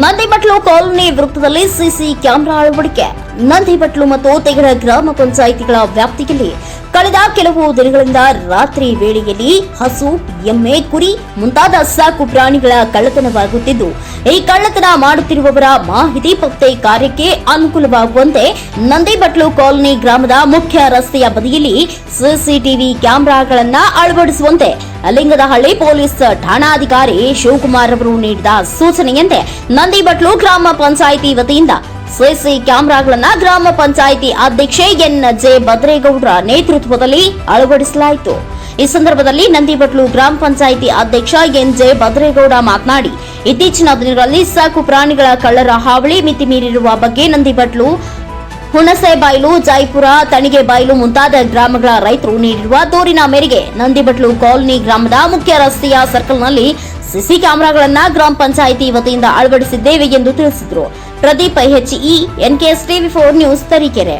ನಂದಿಬಟ್ಲು colony ವೃತ್ತದಲ್ಲಿ CC camera ಅಳವಡಿಕೆ. ನಂದಿಬಟ್ಲು ಮತ್ತು ತೆಗಡ ಗ್ರಾಮ ಪಂಚಾಯಿತಿಗಳ ವ್ಯಾಪ್ತಿಯಲ್ಲಿ ಕಳೆದ ಕೆಲವು ದಿನಗಳಿಂದ ರಾತ್ರಿ ವೇಳೆಯಲ್ಲಿ ಹಸು, ಎಮ್ಮೆ, ಕುರಿ ಮುಂತಾದ ಸಾಕು ಪ್ರಾಣಿಗಳ ಕಳ್ಳತನವಾಗುತ್ತಿದ್ದು, ಈ ಕಳ್ಳತನ ಮಾಡುತ್ತಿರುವವರ ಮಾಹಿತಿ ಪತ್ತೆ ಕಾರ್ಯಕ್ಕೆ ಅನುಕೂಲವಾಗುವಂತೆ ನಂದಿಬಟ್ಲು ಕಾಲೋನಿ ಗ್ರಾಮದ ಮುಖ್ಯ ರಸ್ತೆಯ ಬದಿಯಲ್ಲಿ ಸಿಸಿಟಿವಿ ಕ್ಯಾಮೆರಾಗಳನ್ನು ಅಳವಡಿಸುವಂತೆ ಲಿಂಗದಹಳ್ಳಿ ಪೊಲೀಸ್ ಠಾಣಾಧಿಕಾರಿ ಶಿವಕುಮಾರ್ ಅವರು ನೀಡಿದ ಸೂಚನೆಯಂತೆ ನಂದಿಬಟ್ಲು ಗ್ರಾಮ ಪಂಚಾಯಿತಿ ವತಿಯಿಂದ ಸಿಸಿ ಕ್ಯಾಮೆರಾಗಳನ್ನ ಗ್ರಾಮ ಪಂಚಾಯಿತಿ ಅಧ್ಯಕ್ಷೆ ಎನ್ ಜೆ ಭದ್ರೇಗೌಡರ ನೇತೃತ್ವದಲ್ಲಿ ಅಳವಡಿಸಲಾಯಿತು. ಈ ಸಂದರ್ಭದಲ್ಲಿ ನಂದಿಬಟ್ಲು ಗ್ರಾಮ ಪಂಚಾಯಿತಿ ಅಧ್ಯಕ್ಷ ಎನ್ ಜೆ ಭದ್ರೇಗೌಡ ಮಾತನಾಡಿ, ಇತ್ತೀಚಿನ ದಿನಗಳಲ್ಲಿ ಸಾಕು ಪ್ರಾಣಿಗಳ ಕಳ್ಳರ ಹಾವಳಿ ಮಿತಿ ಮೀರಿರುವ ಬಗ್ಗೆ ನಂದಿಬಟ್ಲು ಹುಣಸೆಬೈಲು ಜೈಪುರ ತಣಿಗೆಬೈಲು ಮುಂತಾದ ಗ್ರಾಮಗಳ ರೈತರು ನೀಡಿರುವ ದೂರಿನ ಮೇರೆಗೆ ನಂದಿಬಟ್ಲು ಕಾಲೋನಿ ಗ್ರಾಮದ ಮುಖ್ಯ ರಸ್ತೆಯ ಸರ್ಕಲ್ನಲ್ಲಿ ಸಿಸಿ ಕ್ಯಾಮೆರಾಗಳನ್ನ ಗ್ರಾಮ ಪಂಚಾಯಿತಿ ವತಿಯಿಂದ ಅಳವಡಿಸಿದ್ದೇವೆ ಎಂದು ತಿಳಿಸಿದರು. Pradeep HE NKS TV four news Tarikere.